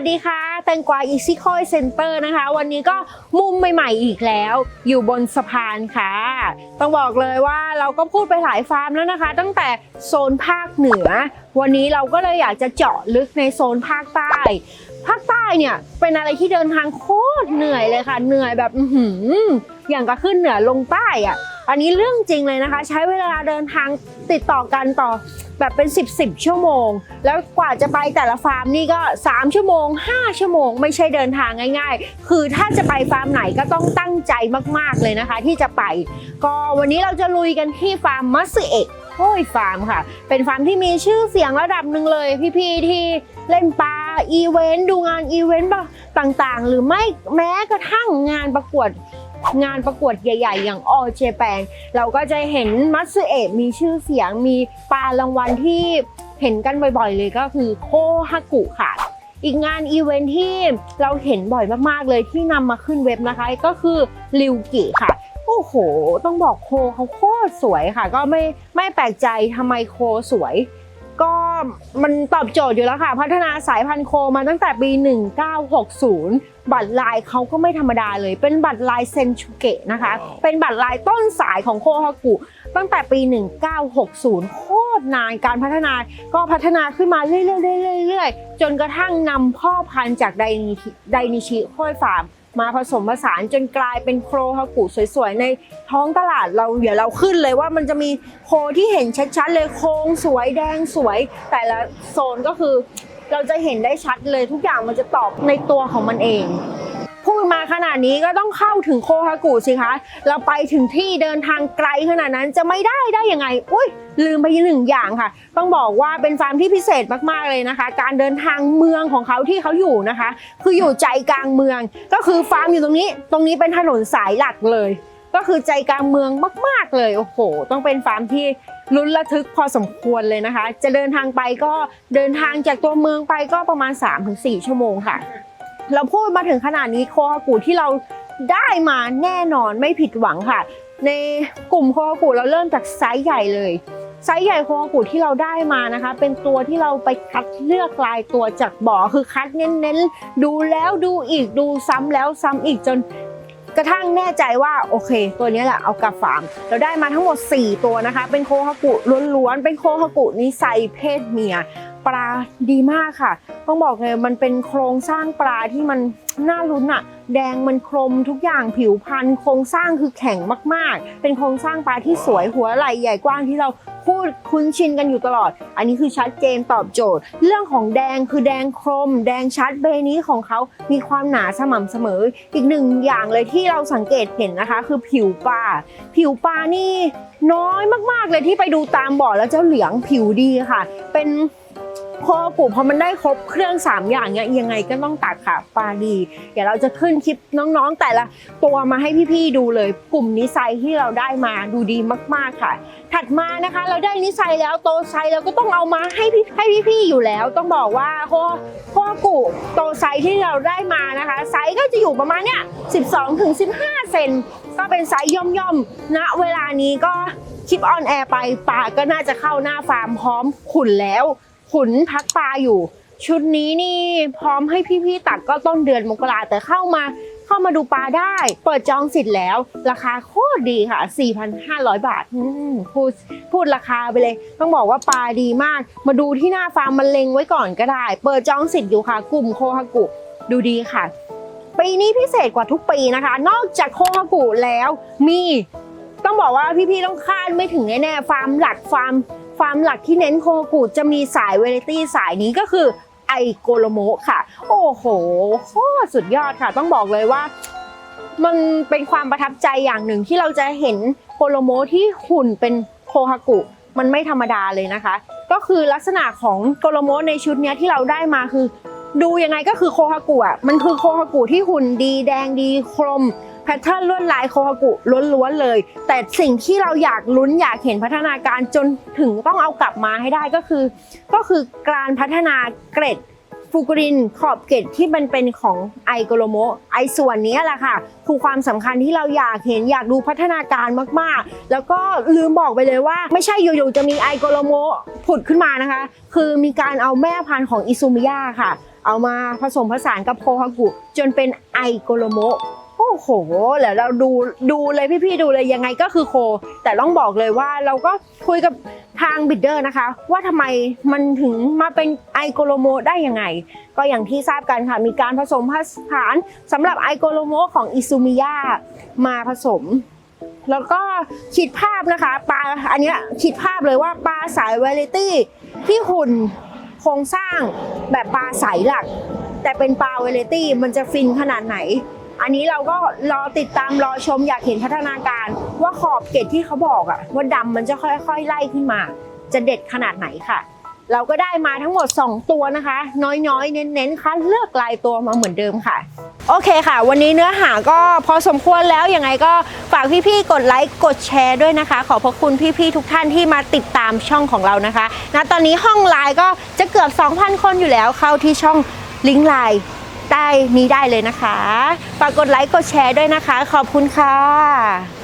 สดีค่ะ แตงกวาอีซิคอยเซ็นเตอร์นะคะ วันนี้ก็มุมใหม่ๆอีกแล้ว อยู่บนสะพานค่ะ ต้องบอกเลยว่าเราก็พูดไปหลายฟาร์มแล้วนะคะ ตั้งแต่โซนภาคเหนือ วันนี้เราก็เลยอยากจะเจาะลึกในโซนภาคใต้ ภาคใต้เนี่ยเป็นอะไรที่เดินทางโคตรเหนื่อยเลยค่ะ เหนื่อยแบบ อือหืออย่างกับขึ้นเหนือลงใต้อะ อันนี้เรื่องจริงเลยนะคะ ใช้เวลาเดินทางติดต่อกันต่อแบบเป็น 10 10ชั่วโมง แล้วกว่าจะไปแต่ละฟาร์มนี่ก็ 3 ชั่วโมง 5 ชั่วโมง ไม่ใช่เดินทางง่าย ๆ คือถ้าจะไปฟาร์มไหนก็ต้องตั้งใจมากๆเลยนะคะ ที่จะไป ก็วันนี้เราจะลุยกันที่ฟาร์มมัสเอะโฮยฟาร์มค่ะ เป็นฟาร์มที่มีชื่อเสียงระดับหนึ่งเลย พี่ๆที่เล่นปลาอีเวนต์ดูงานอีเวนต์ต่างๆ หรือไม่แม้กระทั่งงานประกวด งานประกวดใหญ่ๆ อย่างออเจแปนเราก็จะเห็นมัตสึเอะมีชื่อเสียงมีปลารางวัลที่เห็นกันบ่อยๆ เลยก็คือโคฮากุค่ะ อีกงานอีเวนท์ที่เราเห็นบ่อยมากๆเลยที่นำมาขึ้นเว็บนะคะ ก็คือริวกิค่ะโอ้โห ต้องบอกโคเขาโคตรสวยค่ะ ก็ไม่ไม่แปลกใจทำไมโคสวย ก็มันตอบโจทย์อยู่แล้วค่ะ พัฒนาสายพันธุ์โคมาตั้งแต่ปี 1960 บัตรลายเขาก็ไม่ธรรมดาเลย เป็นบัตรลายเซนชูเกะนะคะ เป็นบัตรลายต้นสายของโคฮากุ ตั้งแต่ปี 1960 โคตรนานการพัฒนาก็พัฒนาขึ้นมาเรื่อยๆเรื่อยๆจนกระทั่งนำพ่อพันธุ์จากไดนิชิไดนิชิค่อยฟาร์ม มาผสมผสานจนกลายเป็นโครฮากุสวยๆ ในท้องตลาดเราเดี๋ยวเราขึ้นเลยว่ามันจะมีโคที่เห็นชัดๆเลยโค้งสวยแดงสวย แต่ละโซนก็คือ เราจะเห็นได้ชัดเลยทุกอย่างมันจะตอบในตัวของมันเอง พูดมาขนาดนี้ก็ต้องเข้าถึงโคฮากุสิคะ เราไปถึงที่เดินทางไกลขนาดนั้นจะไม่ได้ได้ยังไง อุ้ยลืมไปหนึ่งอย่างค่ะ ต้องบอกว่าเป็นฟาร์มที่พิเศษมากๆเลยนะคะ การเดินทางเมืองของเขาที่เขาอยู่นะคะ คืออยู่ใจกลางเมือง ก็คือฟาร์มอยู่ตรงนี้ ตรงนี้เป็นถนนสายหลักเลย ก็คือใจกลางเมืองมาก ๆเลยโอ้โห ต้องเป็นฟาร์มที่ลุ้นระทึกพอสมควรเลยนะคะ จะเดินทางไปก็เดินทางจากตัวเมืองไปก็ประมาณ 3-4 ชั่วโมงค่ะ เราพูดมาถึงขนาดนี้โคฮากุที่เราได้มาแน่นอนไม่ผิดหวังค่ะ ในกลุ่มโคฮากุเราเริ่มจากไซส์ใหญ่เลยไซส์ใหญ่โคฮากุที่เราได้มานะคะ เป็นตัวที่เราไปคัดเลือกลายตัวจากบ่อคือคัดเน้นๆ ดูแล้วดูอีกดูซ้ำแล้วซ้ำอีกจนกระทั่งแน่ใจว่าโอเค ตัวนี้แหละเอากลับฟาร์มเราได้มาทั้งหมด 4 ตัวนะคะ เป็นโคฮากุล้วนๆเป็นโคฮากุนิไซเพศเมีย ปลาดีมากค่ะ ต้องบอกเลยมันเป็นโครงสร้างปลาที่มันน่าลุ้นอะแดงมันคมทุกอย่างผิวพันธุ์โครงสร้างคือแข็งมากๆ เป็นโครงสร้างปลาที่สวยหัวไหล่ใหญ่กว้างที่เราพูดคุ้นชินกันอยู่ตลอด อันนี้คือชัดเจนตอบโจทย์ เรื่องของแดงคือแดงคมแดงชัดเบนี้ของเขามีความหนาสม่ำเสมอ อีกหนึ่งอย่างเลยที่เราสังเกตเห็นนะคะ คือผิวปลา ผิวปลานี่น้อยมากๆเลยที่ไปดูตามบ่อแล้วเจ้าเหลืองผิวดีค่ะ เป็น โคกุพอมันได้ครบเครื่อง 3 อย่างเนี้ยยังไงก็ต้องตัดค่ะปลาดี เดี๋ยวเราจะขึ้นคลิปน้องๆ แต่ละตัวมาให้พี่ๆดูเลยกลุ่มนิสัยที่เราได้มาดูดีมากๆค่ะ ถัดมานะคะ เราได้นิสัยแล้วโตไซเราก็ต้องเอามาให้พี่ให้พี่ๆอยู่แล้ว ต้องบอกว่าโคโคกุโตไซที่เราได้มานะคะ ไซก็จะอยู่ประมาณเนี้ย12ถึง15 เซนก็เป็นไซส์ย่อมๆณเวลานี้ก็คลิปออนแอร์ไปปลาก็น่าจะเข้าหน้าฟาร์มพร้อมขุนแล้ว ขุนพักปลาอยู่ ชุดนี้นี่พร้อมให้พี่ๆตัดก็ต้นเดือนมกราแต่เข้ามาเข้ามาดูปลาได้ เปิดจองสิทธิ์แล้ว ราคาโคตรดีค่ะ 4,500 บาทอืมพูดพูดราคาไปเลย ต้องบอกว่าปลาดีมาก มาดูที่หน้าฟาร์มมันเล็งไว้ก่อนก็ได้ เปิดจองสิทธิ์อยู่ค่ะ กลุ่มโคฮากุดูดีค่ะปีนี้พิเศษกว่าทุกปีนะคะ นอกจากโคฮากุแล้วมี ต้องบอกว่าพี่ๆต้องคาดไม่ถึงแน่ๆฟาร์มหลักฟาร์ม ฟาร์มหลักที่เน้นโคกูจะมีสายเวเรตี้สายนี้ก็คือไอโกโลโมค่ะ โอ้โหโคสุดยอดค่ะ ต้องบอกเลยว่า มันเป็นความประทับใจอย่างหนึ่งที่เราจะเห็นโกโลโมที่หุ่นเป็นโคฮากุมันไม่ธรรมดาเลยนะคะ ก็คือลักษณะของโกโลโมในชุดนี้ที่เราได้มาคือ ดูยังไงก็คือโคฮากุอะมันคือโคฮากุที่หุ่นดีแดงดีครม พทเทิร์นลวดลายโคฮากุล้วนๆเลย แต่สิ่งที่เราอยากลุ้นอยากเห็นพัฒนาการจนถึงต้องเอากลับมาให้ได้ก็คือ ก็คือการพัฒนาเกรดฟูกรินขอบเกรดที่มันเป็นของไอโกโลโมไอส่วนนี้แหละค่ะ คือความสำคัญที่เราอยากเห็นอยากดูพัฒนาการมากๆ แล้วก็ลืมบอกไปเลยว่า ไม่ใช่อยู่ๆจะมีไอโกโลโมผุดขึ้นมานะคะ คือมีการเอาแม่พันธุ์ของอิซูมิยาค่ะ เอามาผสมผสานกับโคฮากุ จนเป็นไอโกโลโม โอ้โหแล้วเราดูดูเลยพี่ๆดูเลยยังไงก็คือโค แต่ต้องบอกเลยว่าเราก็คุยกับทางบิดเดอร์นะคะ ว่าทำไมมันถึงมาเป็นไอโกโลโมได้ยังไง ก็อย่างที่ทราบกันค่ะ มีการผสมผสานสำหรับไอโกโลโมของอิซูมิยะมาผสมแล้วก็คิดภาพนะคะปลาอันนี้คิดภาพเลยว่าปลาสายเวลิตี้ที่หุ่นโครงสร้างแบบปลาใสหลัก แต่เป็นปลาเวลิตี้มันจะฟินขนาดไหน อันนี้เราก็รอติดตามรอชมอยากเห็นพัฒนาการ ว่าขอบเกตที่เขาบอกอะว่าดำมันจะค่อยๆไล่ขึ้นมา จะเด็ดขนาดไหนค่ะ เราก็ได้มาทั้งหมด 2 ตัวนะคะ น้อยๆ เน้นๆค่ะเลือกลายตัวมาเหมือนเดิมค่ะโอเคค่ะ วันนี้เนื้อหาก็พอสมควรแล้วยังไงก็ฝากพี่ๆกดไลค์กดแชร์ด้วยนะคะ ขอบพระคุณพี่ๆทุกท่านที่มาติดตามช่องของเรานะคะณตอนนี้ห้องไลน์ก็จะเกือบ 2,000 คนอยู่แล้วเข้าที่ช่องลิงก์ไลน์ ใต้นี้ได้เลยนะคะ ฝากกดไลค์กดแชร์ด้วยนะคะ ขอบคุณค่ะ